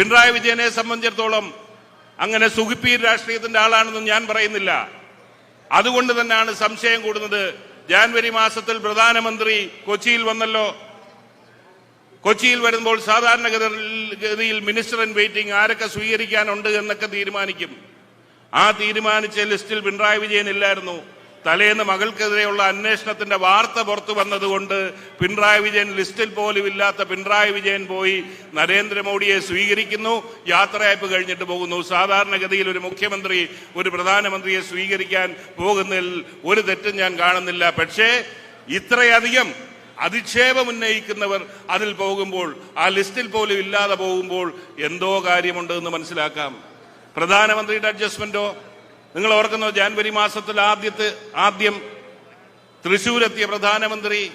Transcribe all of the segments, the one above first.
പിണറായി വിജയനെ സംബന്ധിച്ചിടത്തോളം അങ്ങനെ സുഖിപ്പീർ രാഷ്ട്രീയത്തിന്റെ ആളാണെന്നും ഞാൻ പറയുന്നില്ല. അതുകൊണ്ട് തന്നെയാണ് സംശയം കൂടുന്നത്. ജാനുവരി മാസത്തിൽ പ്രധാനമന്ത്രി കൊച്ചിയിൽ വന്നല്ലോ. കൊച്ചിയിൽ വരുമ്പോൾ സാധാരണഗതിയിൽ മിനിസ്റ്റർ ഇൻ വെയിറ്റിംഗ് ആരൊക്കെ സ്വീകരിക്കാനുണ്ട് എന്നൊക്കെ തീരുമാനിക്കും. ആ തീരുമാനിച്ച ലിസ്റ്റിൽ പിണറായി വിജയൻ ഇല്ലായിരുന്നു. തലേന്ന് മകൾക്കെതിരെയുള്ള അന്വേഷണത്തിന്റെ വാർത്ത പുറത്തു വന്നതുകൊണ്ട് പിണറായി വിജയൻ ലിസ്റ്റിൽ പോലും ഇല്ലാത്ത പിണറായി വിജയൻ പോയി നരേന്ദ്രമോദിയെ സ്വീകരിക്കുന്നു. യാത്രയയപ്പ് കഴിഞ്ഞിട്ട് പോകുന്നു. സാധാരണഗതിയിൽ ഒരു മുഖ്യമന്ത്രി ഒരു പ്രധാനമന്ത്രിയെ സ്വീകരിക്കാൻ പോകുന്നതിൽ ഒരു തെറ്റും ഞാൻ കാണുന്നില്ല. പക്ഷേ ഇത്രയധികം അധിക്ഷേപം ഉന്നയിക്കുന്നവർ അതിൽ പോകുമ്പോൾ ആ ലിസ്റ്റിൽ പോലും ഇല്ലാതെ പോകുമ്പോൾ എന്തോ കാര്യമുണ്ട് എന്ന് മനസ്സിലാക്കാം. പ്രധാനമന്ത്രിയുടെ അഡ്ജസ്റ്റ്മെന്റോ നിങ്ങൾ ഓർക്കുന്നോ ജാനുവരി മാസത്തിൽ ആദ്യത്തെ ആദ്യം തൃശൂരെത്തിയ പ്രധാനമന്ത്രി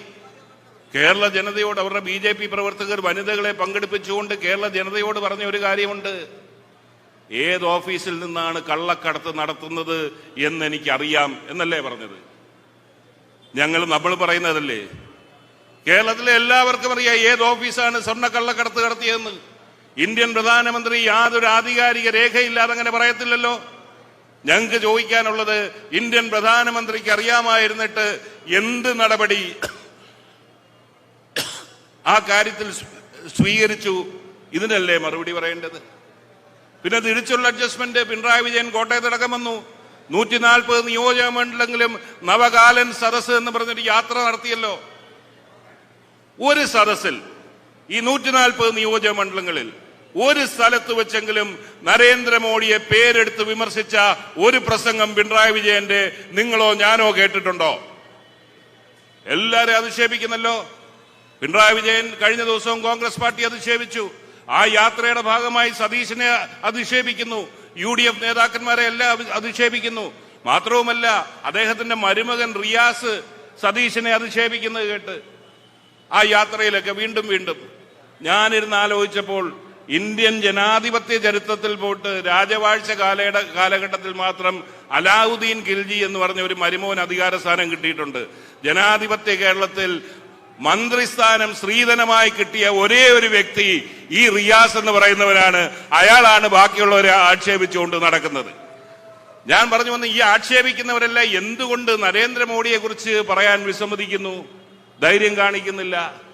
കേരള ജനതയോട് അവരുടെ ബി ജെ പി പ്രവർത്തകർ വനിതകളെ പങ്കെടുപ്പിച്ചുകൊണ്ട് കേരള ജനതയോട് പറഞ്ഞ ഒരു കാര്യമുണ്ട്. ഏത് ഓഫീസിൽ നിന്നാണ് കള്ളക്കടത്ത് നടത്തുന്നത് എന്ന് എനിക്കറിയാം എന്നല്ലേ പറഞ്ഞത്? ഞങ്ങൾ നമ്മൾ പറയുന്നതല്ലേ? കേരളത്തിലെ എല്ലാവർക്കും അറിയാം ഏത് ഓഫീസാണ് സ്വർണ കള്ളക്കടത്ത് നടത്തിയതെന്ന്. ഇന്ത്യൻ പ്രധാനമന്ത്രി യാതൊരു ആധികാരിക രേഖയില്ലാതെ അങ്ങനെ പറയത്തില്ലല്ലോ. ഞങ്ങൾക്ക് ചോദിക്കാനുള്ളത് ഇന്ത്യൻ പ്രധാനമന്ത്രിക്ക് അറിയാമായിരുന്നിട്ട് എന്ത് നടപടി ആ കാര്യത്തിൽ സ്വീകരിച്ചു ഇതിനല്ലേ മറുപടി പറയേണ്ടത്? പിന്നെ തിരിച്ചുള്ള അഡ്ജസ്റ്റ്മെന്റ് പിണറായി വിജയൻ കോട്ടയത്തടക്കം വന്നു. നൂറ്റി നാൽപ്പത് നിയോജക മണ്ഡലങ്ങളിലും നവകാലൻ സദസ് എന്ന് പറഞ്ഞിട്ട് യാത്ര നടത്തിയല്ലോ. ഒരു സദസ്സിൽ ഈ നൂറ്റി നാൽപ്പത് നിയോജക മണ്ഡലങ്ങളിൽ ഒരു സ്ഥലത്ത് വെച്ചെങ്കിലും നരേന്ദ്രമോദിയെ പേരെടുത്ത് വിമർശിച്ച ഒരു പ്രസംഗം പിണറായി വിജയന്റെ നിങ്ങളോ ഞാനോ കേട്ടിട്ടുണ്ടോ? എല്ലാരും അധിക്ഷേപിക്കുന്നല്ലോ. പിണറായി വിജയൻ കഴിഞ്ഞ ദിവസവും കോൺഗ്രസ് പാർട്ടി അധിക്ഷേപിച്ചു. ആ യാത്രയുടെ ഭാഗമായി സതീശനെ അധിക്ഷേപിക്കുന്നു. യു ഡി എഫ് നേതാക്കന്മാരെ എല്ലാം അധിക്ഷേപിക്കുന്നു. മാത്രവുമല്ല അദ്ദേഹത്തിന്റെ മരുമകൻ റിയാസ് സതീശനെ അധിക്ഷേപിക്കുന്നത് കേട്ട് ആ യാത്രയിലൊക്കെ വീണ്ടും വീണ്ടും ഞാനിരുന്ന് ആലോചിച്ചപ്പോൾ ഇന്ത്യൻ ജനാധിപത്യ ചരിത്രത്തിൽ പോയിട്ട് രാജവാഴ്ച കാലയുടെ കാലഘട്ടത്തിൽ മാത്രം അലാവുദ്ദീൻ ഖിൽജി എന്ന് പറഞ്ഞ ഒരു മരുമോൻ അധികാര സ്ഥാനം കിട്ടിയിട്ടുണ്ട്. ജനാധിപത്യ കേരളത്തിൽ മന്ത്രിസ്ഥാനം സ്ത്രീധനമായി കിട്ടിയ ഒരേ ഒരു വ്യക്തി ഈ റിയാസ് എന്ന് പറയുന്നവനാണ് അയാളാണ് ബാക്കിയുള്ളവരെ ആക്ഷേപിച്ചുകൊണ്ട് നടക്കുന്നത്. ഞാൻ പറഞ്ഞു വന്ന് ഈ ആക്ഷേപിക്കുന്നവരെല്ലാം എന്തുകൊണ്ട് നരേന്ദ്രമോദിയെ കുറിച്ച് പറയാൻ വിസമ്മതിക്കുന്നു? ധൈര്യം കാണിക്കുന്നില്ല.